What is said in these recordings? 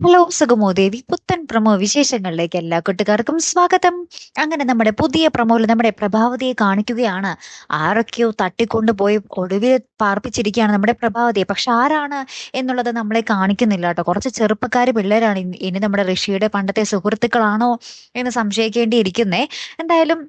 Hello സുഗമോദേവി. പുത്തൻ promo വിശേഷങ്ങളിലേക്ക് എല്ലാ കൂട്ടുകാർക്കും സ്വാഗതം. അങ്ങനെ നമ്മുടെ പുതിയ പ്രമോയിൽ നമ്മുടെ പ്രഭാവതിയെ കാണിക്കുകയാണ്. ആരൊക്കെയോ തട്ടിക്കൊണ്ടു പോയി ഒടുവിൽ പാർപ്പിച്ചിരിക്കുകയാണ് നമ്മുടെ പ്രഭാവതിയെ. പക്ഷെ ആരാണ് എന്നുള്ളത് നമ്മളെ കാണിക്കുന്നില്ല കേട്ടോ. കുറച്ച് ചെറുപ്പക്കാർ പിള്ളേരാണ് ഇനി- നമ്മുടെ ഋഷിയുടെ പണ്ടത്തെ സുഹൃത്തുക്കളാണോ എന്ന് സംശയിക്കേണ്ടിയിരിക്കുന്നേ. എന്തായാലും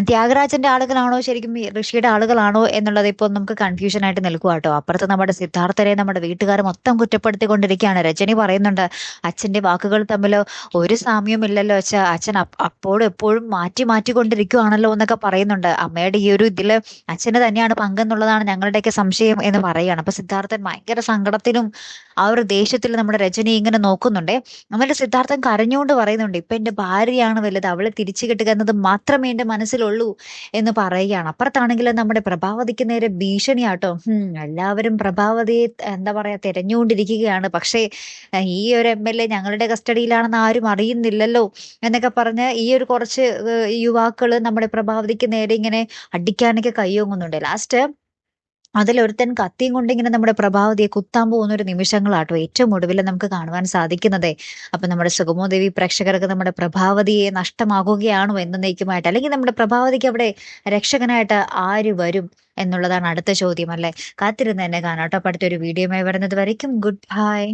ത്യാഗരാജന്റെ ആളുകളാണോ ശരിക്കും ഋഷിയുടെ ആളുകളാണോ എന്നുള്ളത് ഇപ്പോൾ നമുക്ക് കൺഫ്യൂഷൻ ആയിട്ട് നിൽക്കുക കേട്ടോ അപ്പുറത്ത് നമ്മുടെ സിദ്ധാർത്ഥരെ നമ്മുടെ വീട്ടുകാർ മൊത്തം കുറ്റപ്പെടുത്തിക്കൊണ്ടിരിക്കുകയാണ്. രജനി പറയുന്നുണ്ട് അച്ഛന്റെ വാക്കുകൾ തമ്മിൽ ഒരു സാമ്യം ഇല്ലല്ലോ അച്ഛ. അച്ഛൻ അപ്പ- അപ്പോഴും എപ്പോഴും മാറ്റി മാറ്റിക്കൊണ്ടിരിക്കുകയാണല്ലോ എന്നൊക്കെ പറയുന്നുണ്ട്. അമ്മയുടെ ഈ ഒരു ഇതിൽ അച്ഛന് തന്നെയാണ് പങ്കെന്നുള്ളതാണ് ഞങ്ങളുടെയൊക്കെ സംശയം എന്ന് പറയുകയാണ്. അപ്പൊ സിദ്ധാർത്ഥൻ ഭയങ്കര സങ്കടത്തിലും ആ ഒരു ദേഷ്യത്തിൽ നമ്മുടെ രജനി ഇങ്ങനെ നോക്കുന്നുണ്ടേ. എന്നിട്ട് സിദ്ധാർത്ഥൻ കരഞ്ഞുകൊണ്ട് പറയുന്നുണ്ട് ഇപ്പൊ എന്റെ ഭാര്യയാണ് വലുത് അവളെ തിരിച്ചു കിട്ടുക എന്നത് മാത്രമേ എന്റെ മനസ്സിലുള്ളൂ എന്ന് പറയുകയാണ്. അപ്പുറത്താണെങ്കിൽ നമ്മുടെ പ്രഭാവതിക്ക് നേരെ ഭീഷണിയാട്ടോ. എല്ലാവരും പ്രഭാവതിയെ എന്താ പറയാ തിരഞ്ഞുകൊണ്ടിരിക്കുകയാണ്. പക്ഷേ ഈ ഒരു എം എൽ എ ഞങ്ങളുടെ കസ്റ്റഡിയിലാണെന്ന് ആരും അറിയുന്നില്ലല്ലോ എന്നൊക്കെ പറഞ്ഞ് ഈ ഒരു കുറച്ച് യുവാക്കൾ നമ്മുടെ പ്രഭാവതിക്ക് നേരെ ഇങ്ങനെ അടിക്കാനൊക്കെ കൈയോങ്ങുന്നുണ്ട്. ലാസ്റ്റ് അതിലൊരുത്തൻ കത്തിയും കൊണ്ട് ഇങ്ങനെ നമ്മുടെ പ്രഭാവതിയെ കുത്താൻ പോകുന്ന ഒരു നിമിഷങ്ങളാട്ടോ ഏറ്റവും ഒടുവിൽ നമുക്ക് കാണുവാൻ സാധിക്കുന്നത്. അപ്പൊ നമ്മുടെ സുഗമോദേവി പ്രേക്ഷകർക്ക് നമ്മുടെ പ്രഭാവതിയെ നഷ്ടമാകുകയാണോ എന്നേക്കുമായിട്ട് അല്ലെങ്കിൽ നമ്മുടെ പ്രഭാവതിക്ക് അവിടെ രക്ഷകനായിട്ട് ആര് വരും എന്നുള്ളതാണ് അടുത്ത ചോദ്യം അല്ലെ? കാത്തിരുന്ന് തന്നെ കാണാട്ടോ അപ്പൊ അടുത്തൊരു വീഡിയോയുമായി വരുന്നത് വരയ്ക്കും. Good bye.